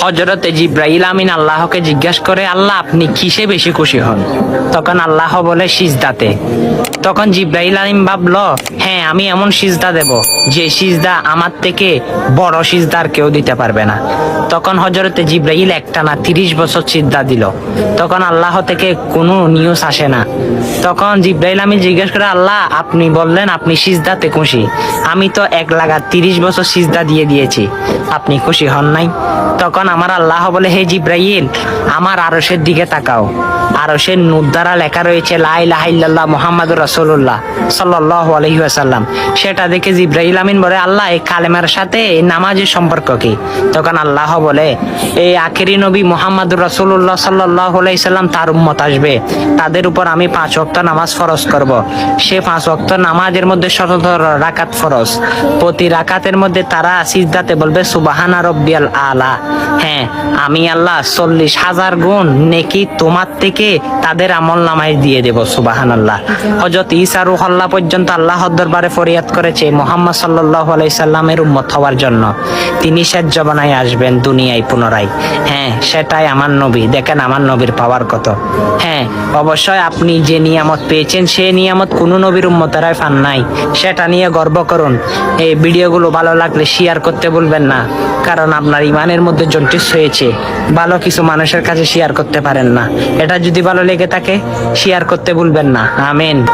হজরতে জিব্রাইল আমিন আল্লাহকে জিজ্ঞাসা করে, আল্লাহ, আপনি কিসে বেশি খুশি হন? তখন আল্লাহ বলে, সিজদাতে। তখন জিব্রাইল আমিন ভাবল হ্যাঁ আমি এমন সিজদা দেব, যে সিজদা আমার থেকে বড় সিজদা আর কেউ দিতে পারবে না। তখন হজরতে জিব্রাইল একটা না তিরিশ বছর সিজদা দিল। তখন আল্লাহ থেকে কোনো নিউজ আসে না। তখন জিব্রাইল আমি জিজ্ঞেস করে, আল্লাহ, আপনি বললেন আপনি সিজদাতে খুশি। আমি তো এক লাগা তিরিশ বছর সিজদা দিয়ে দিয়েছি। আপনি খুশি হন নাই? তখন আমার আল্লাহ বলে, হে জিব্রাইল, আমার আরশের দিকে তাকাও। আরশের নূর দ্বারা লেখা রয়েছে লাই লাহাইল্লাহ মোহাম্মদ রসুল্লাহ সাল্লাহ আলহিহাসাল্লাম সেটা দেখে জিব্রাইল আমিন বলে, আল্লাহ, এই কালেমার সাথে এই নামাজের সম্পর্ক কি? তখন আল্লাহ বলে, এই আখেরি নবী মোহাম্মদ রসুল্লাহ সাল্লাহ আলাইসাল্লাম তার উম্মত আসবে। তাদের উপর আমি পাঁচ ওয়াক্ত নামাজ ফরজ করব। সে পাঁচ ওয়াক্ত নামাজের মধ্যে শতধর রাকাত ফরজ। প্রতি রাকাতের মধ্যে তারা সিজদাতে বলবে সুবাহানা রব্বিয়াল আলা। হ্যাঁ আমি আল্লাহ চল্লিশ হাজার গুণ নেকি তোমার থেকে তাদের আমল নামায় দিয়ে দেব, সুবাহান আল্লাহ। হজরত ইসা রুহল্লাহ পর্যন্ত আল্লাহর দরবারে ফরিয়াদ করেছে মোহাম্মদ সাল্লাহ আলাইসাল্লামের উম্মত হওয়ার জন্য। তিনি শেষ জবানায় আসবেন দুনিয়ায় পুনরায়। হ্যাঁ সেটাই আমার নবী। দেখেন আমার নবীর পাওয়ার কত। হ্যাঁ অবশ্যই আপনি যে নিয়ামত পেয়েছেন, সে নিয়ামত কোনো নবীর উম্মতেরাই পান নাই। সেটা নিয়ে গর্ব করুন। এই ভিডিওগুলো ভালো লাগলে শেয়ার করতে ভুলবেন না। কারণ আপনার ইমানের মধ্যে জন্টিস হয়েছে। ভালো কিছু মানুষের কাছে শেয়ার করতে পারেন না। এটা যদি ভালো লেগে থাকে শেয়ার করতে ভুলবেন না। আমেন।